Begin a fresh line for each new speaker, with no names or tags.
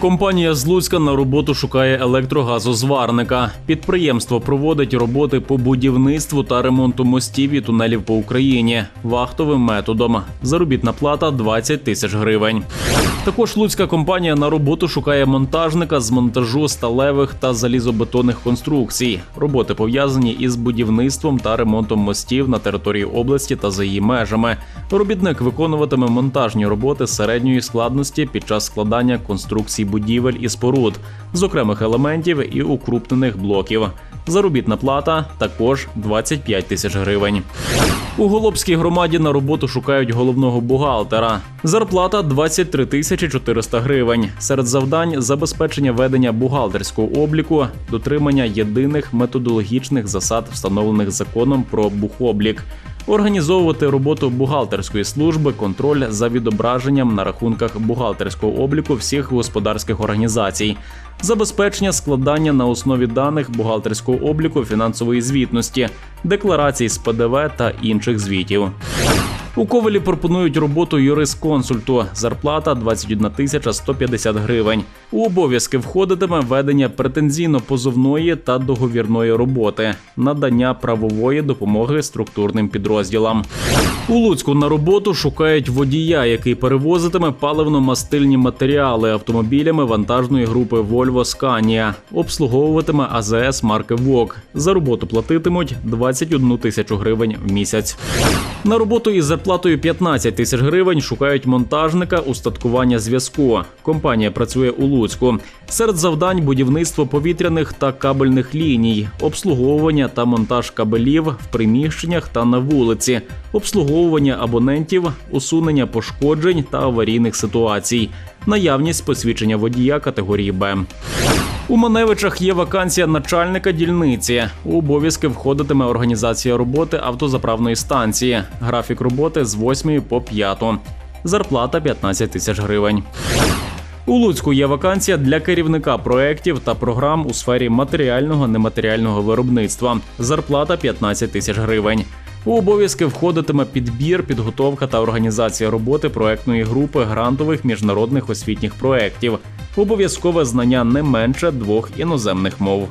Компанія з Луцька на роботу шукає електрогазозварника. Підприємство проводить роботи по будівництву та ремонту мостів і тунелів по Україні вахтовим методом. Заробітна плата 20 тисяч гривень. Також луцька компанія на роботу шукає монтажника з монтажу сталевих та залізобетонних конструкцій. Роботи пов'язані із будівництвом та ремонтом мостів на території області та за її межами. Робітник виконуватиме монтажні роботи середньої складності під час складання конструкцій будівель і споруд з окремих елементів і укрупнених блоків. Заробітна плата також 25 тисяч гривень. У Голобській громаді на роботу шукають головного бухгалтера. Зарплата 23 тисячі 400 гривень. Серед завдань забезпечення ведення бухгалтерського обліку, дотримання єдиних методологічних засад, встановлених законом про бухоблік. Організовувати роботу бухгалтерської служби, контроль за відображенням на рахунках бухгалтерського обліку всіх господарських організацій, забезпечення складання на основі даних бухгалтерського обліку фінансової звітності, декларацій з ПДВ та інших звітів. У Ковелі пропонують роботу юрисконсульту. Зарплата 21 тисяча 150 гривень. У обов'язки входитиме ведення претензійно-позовної та договірної роботи, надання правової допомоги структурним підрозділам. У Луцьку на роботу шукають водія, який перевозитиме паливно-мастильні матеріали автомобілями вантажної групи Volvo Scania, обслуговуватиме АЗС марки ВОК. За роботу платитимуть 21 тисячу гривень в місяць. На роботу із зарплатою 15 тисяч гривень шукають монтажника устаткування зв'язку. Компанія працює у Луцьку. Серед завдань будівництво повітряних та кабельних ліній, обслуговування та монтаж кабелів в приміщеннях та на вулиці, обслуговування абонентів, усунення пошкоджень та аварійних ситуацій, наявність посвідчення водія категорії Б. У Маневичах є вакансія начальника дільниці. У обов'язки входитиме організація роботи автозаправної станції. Графік роботи з 8 по 5. Зарплата 15 тисяч гривень. У Луцьку є вакансія для керівника проєктів та програм у сфері матеріального нематеріального виробництва. Зарплата 15 тисяч гривень. У обов'язки входитиме підбір, підготовка та організація роботи проектної групи грантових міжнародних освітніх проєктів. Обов'язкове знання не менше двох іноземних мов.